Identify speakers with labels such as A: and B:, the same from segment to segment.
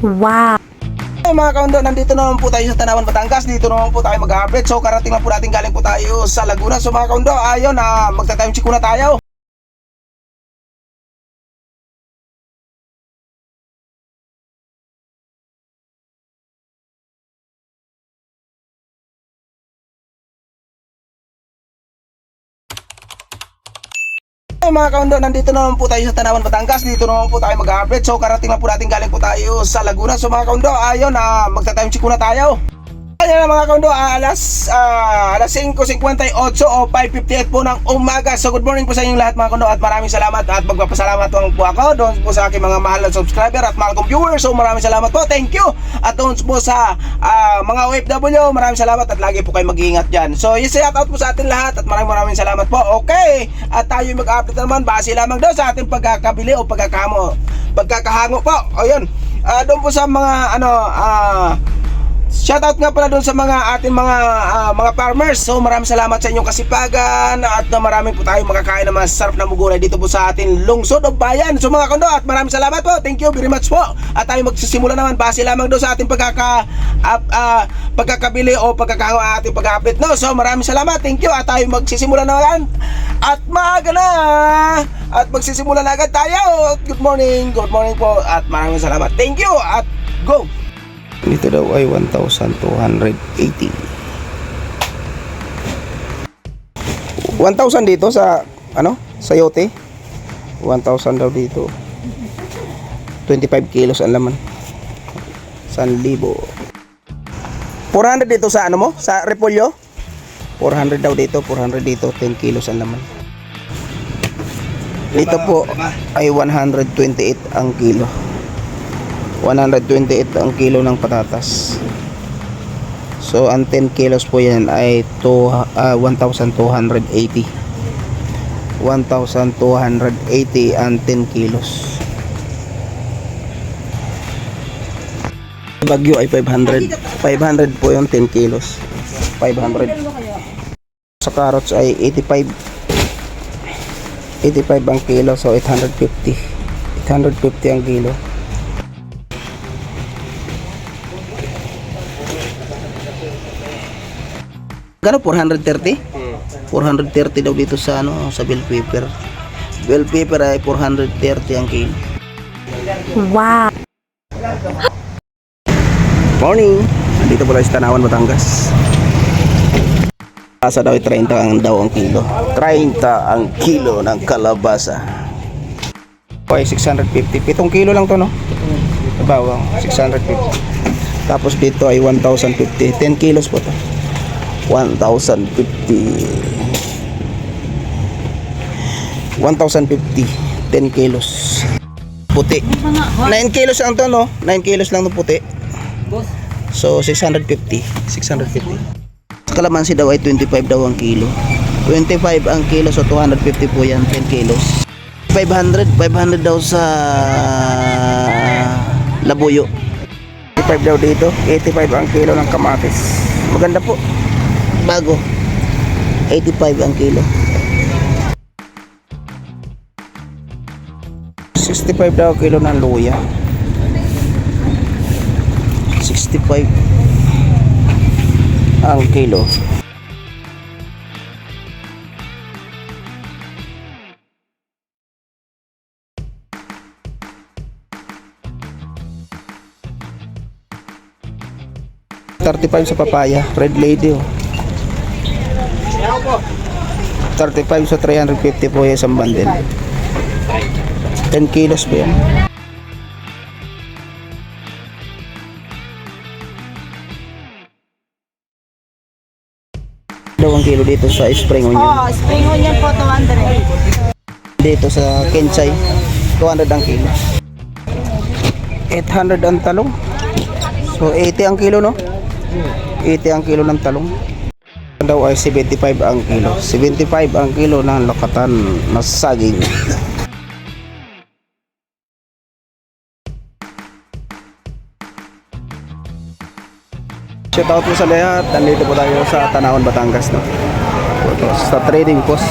A: Wow!
B: Ay mga kaundo, nandito naman po tayo sa Tanawan, Batangas. Dito naman po tayo mag-update. So karating lang po natin galing po tayo sa Laguna. So mga kaundo, ayun na magta-time check na tayo. Ay mga kaundo, nandito naman po tayo sa Tanawan, Batangas. Dito naman po tayo mag-update. So karating lang po natin galing po tayo sa Laguna. So mga kaundo, ayun na magta-time check na tayo. Ayan na mga kaundo, ah, alas, ah, alas 5.58 o 5.58 po ng umaga. So good morning po sa inyong lahat mga kaundo at maraming salamat at magpapasalamat po ako doon po sa aking mga mahal na subscriber at mahal kong viewers. So maraming salamat po, thank you. At doon po sa ah, mga OFW, maraming salamat at lagi po kayo mag-iingat dyan. So yes, shout out po sa atin lahat at maraming maraming salamat po. Okay, at tayo mag-update naman base lamang daw sa ating pagkakabili o pagkakamo, pagkakahango po. O yun, Ah, doon po sa mga ano, ah, Shoutout nga pala doon sa mga ating mga ah, mga farmers. So maraming salamat sa inyong kasipagan at na maraming po tayo makakain ng masarap na mugulay dito po sa ating lungsod o bayan. So mga kondo at maraming salamat po. Thank you very much po. At tayo magsisimula naman base lamang doon sa ating pagkaka ap- ah, pagkakabili o pagkakahango ang ating pag-update no. So maraming salamat. Thank you at tayo magsisimula naman. At maaga na. At magsisimula na agad tayo. Good morning. Good morning po at maraming salamat. Thank you at go. Dito daw ay 1,280. 1,000 dito sa ano? Sa yote. 1,000 daw dito. 25 kilos ang laman. 1,000. 400 dito sa ano mo? Sa repolyo? 400 daw dito, 400 dito, 10 kilos ang laman. Dito po ay 128 ang kilo. 128 ang kilo ng patatas. So, ang 10 kilos po yan ay to, ah, 1,280. 1,280 ang 10 kilos. Bagyo ay 500. 500 po yung 10 kilos. 500. Sa carrots ay 85. 85 ang kilo, so 850. 850 ang kilo. Gano 430? 430 daw dito sa ano sa bell paper. Bell paper ay 430 ang kilo.
A: Wow!
B: Morning. Dito pala sa Tanawan, Batangas. Kalabasa daw ay 30 ang daw ang kilo. 30 ang kilo ng kalabasa. Okay, 650. 7 kilo lang to, no? Bawang, 650. Tapos dito ay 1,050. 10 kilos po to. 1,050. 1,050. 10 kilos. Puti. 9 kilos lang to, no? 9 kilos lang to puti. So, 650. 650. Sa kalamansi daw ay 25 daw ang kilo. 25 ang kilo, so 250 po yan, 10 kilos. 500, 500 daw sa labuyo. 85 daw dito, 85 ang kilo ng kamatis. Maganda po. Bago. 85 ang kilo. 65 daw kilo ng luya. 65 ang kilo. Thirty-five sa papaya, red lady oh. 35 sa 350 po yung isang bundle. 10 kilos po yan. Dalawang kilo dito sa spring onion.
C: Oh, spring onion po 200.
B: Dito sa Kenchay, 200 ang kilo. 800 ang talong. So 80 ang kilo no? 80 ang kilo ng talong. Daw ay 75 ang kilo. 75 ang kilo ng lokatan na saging. Shout out po sa lahat. Nandito po tayo sa Tanawan, Batangas. No? Sa trading post.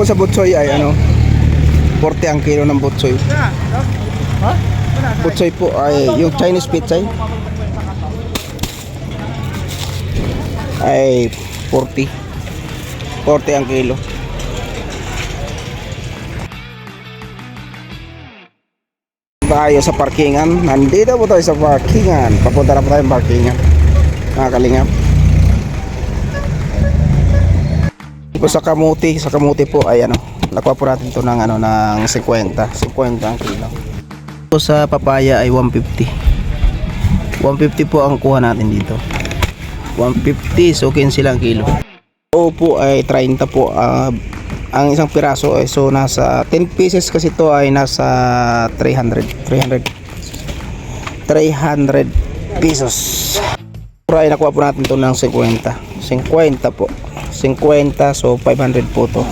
B: Po sa butsoy ay ano, 40 ang kilo ng butsoy. Butsoy po ay yung Chinese pizza ay 40. 40 ang kilo. Tayo sa parkingan. Nandito po tayo sa parkingan. Papunta na po tayo sa parkingan. Mga kalingap. Po sa kamuti, sa kamuti po ay ano, nakuha po natin to ng ano ng 50, 50 ang kilo. Po sa papaya ay 150. 150 po ang kuha natin dito. 150 so 15 lang kilo. O po ay 30 po ah, ang isang piraso ay so nasa 10 pieces kasi to ay nasa 300 300 300 pesos. Pero ay nakuha po natin to ng 50. 50 po. 50 so 500 po to.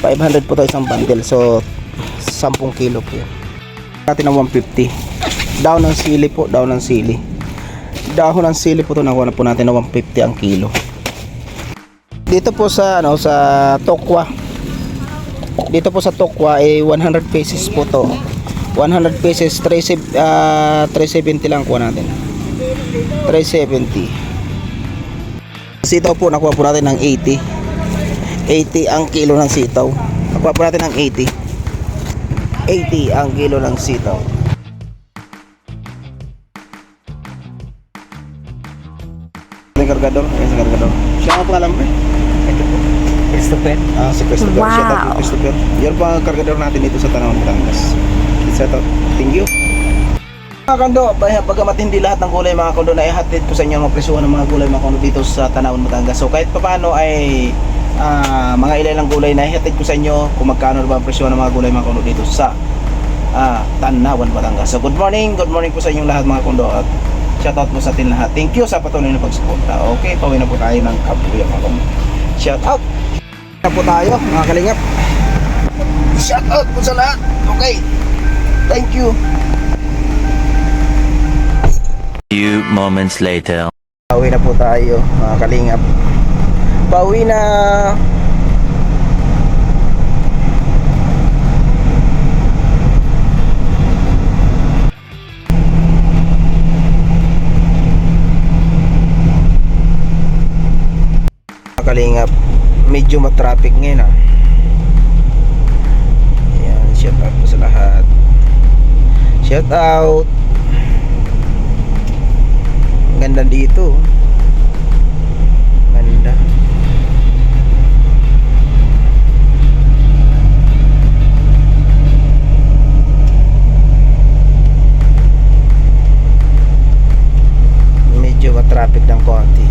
B: 500 po to isang bundle. So 10 kilo po yun. Natin ng 150. Down ng sili po, down ng sili. Dahon ng sili po to nakuha na po natin ng 150 ang kilo. Dito po sa ano sa Tokwa. Dito po sa Tokwa ay 100 pesos po to. 100 pesos 3 ah, 370 lang kuha natin. 370. Sitaw po, nakuha po natin ng 80. 80 ang kilo ng sitaw. Nakuha po natin ng 80. 80 ang kilo ng sitaw. Yung kargador, si kargador. Siya ang pangalan mo eh.
C: Christopher.
B: Ah, si Christopher.
A: Wow.
B: Kay Christopher. Yan po ang kargador natin dito sa Tanawan, Batangas. Shout out. Thank you. Mga kando, bagamat hindi lahat ng gulay mga kando na ihatid ko sa inyo ang presyo ng mga gulay mga kando dito sa Tanawan, Batangas. So kahit papaano ay ah, mga ilang gulay na ihatid ko sa inyo kung magkano ba ang presyo ng mga gulay mga kando dito sa ah, Tanawan, Batangas. So good morning, good morning po sa inyong lahat mga kando at shoutout po sa atin lahat. Thank you sa patuloy na pagsuporta. Okay, pauwi na po tayo ng kabuya mga kando. Shoutout! Na po tayo mga kalingap. Shoutout po sa lahat. Okay. Thank you.
D: Few moments later.
B: Pauwi na po tayo mga kalingap. Pauwi na. Kalingap, medyo matraffic ngayon ah. Ayan, shout out po sa lahat. Shout out. Ganda dito. Ganda. Medyo matraffic ng konti.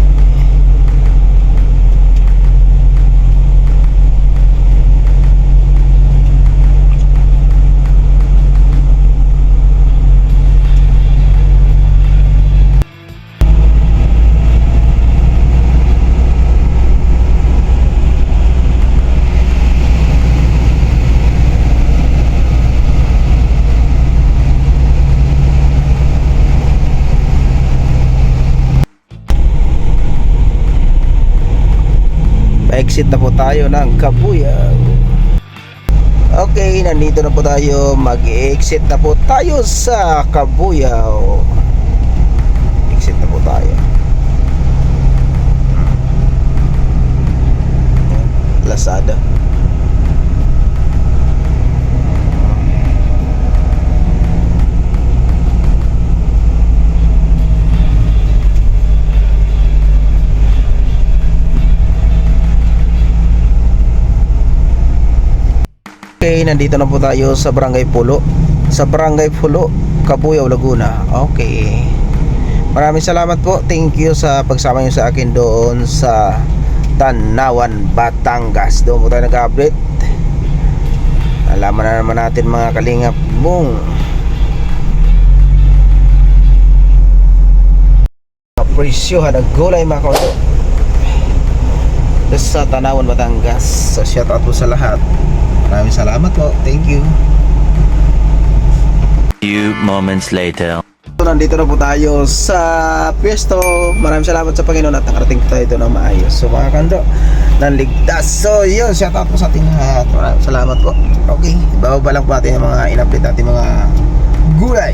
B: Pa-exit na po tayo ng Kabuyaw. Okay, nandito na po tayo. Mag-exit na po tayo sa Kabuyaw. Exit na po tayo. Lazada. Nandito na po tayo sa Barangay Pulo. Sa Barangay Pulo, Kabuyaw, Laguna. Okay. Maraming salamat po. Thank you sa pagsama niyo sa akin doon sa Tanawan, Batangas. Doon po tayo nag-update. Alaman na naman natin mga kalingap mong presyohan ng gulay mga kaulo sa Tanawan, Batangas. So shout out po sa lahat. Maraming salamat po. Thank you.
D: Few moments later.
B: So, nandito na po tayo sa pwesto. Maraming salamat sa Panginoon at nakarating po tayo ito ng maayos. So mga kando, nanligtas. So yun, shout out po sa ating lahat. Maraming salamat po. Okay, ibababa lang po natin yung mga in-update natin mga gulay.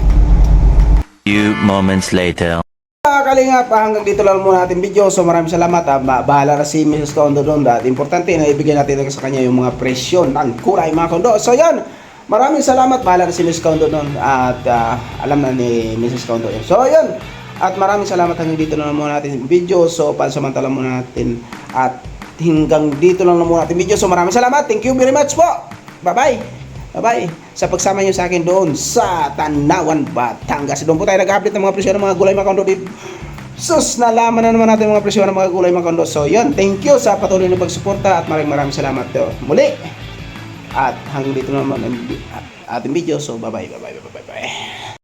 D: Few moments later.
B: Mga kalingap, ah, hanggang dito lang muna natin video. So maraming salamat. Ah. Ba- Bahala na si Mrs. Kondo doon. At importante na ibigay natin sa kanya yung mga presyo ng kulay mga kondo. So yan, maraming salamat. Bahala na si Mrs. Kondo doon. At ah, alam na ni Mrs. Kondo yun. So yan, at maraming salamat hanggang dito lang muna natin video. So pansamantala muna natin. At hanggang dito lang muna natin video. So maraming salamat. Thank you very much po. Bye-bye. Bye-bye. Sa pagsama nyo sa akin doon sa Tanawan, Batangas. Doon po tayo nag-update ng mga presyo ng mga gulay mga kondo. Sus, nalaman na naman natin mga presyo ng mga gulay mga kondo. So, yun. Thank you sa patuloy na pagsuporta at maraming maraming salamat to. Muli. At hanggang dito naman ang ating video. So, bye-bye, bye-bye, bye-bye, bye-bye.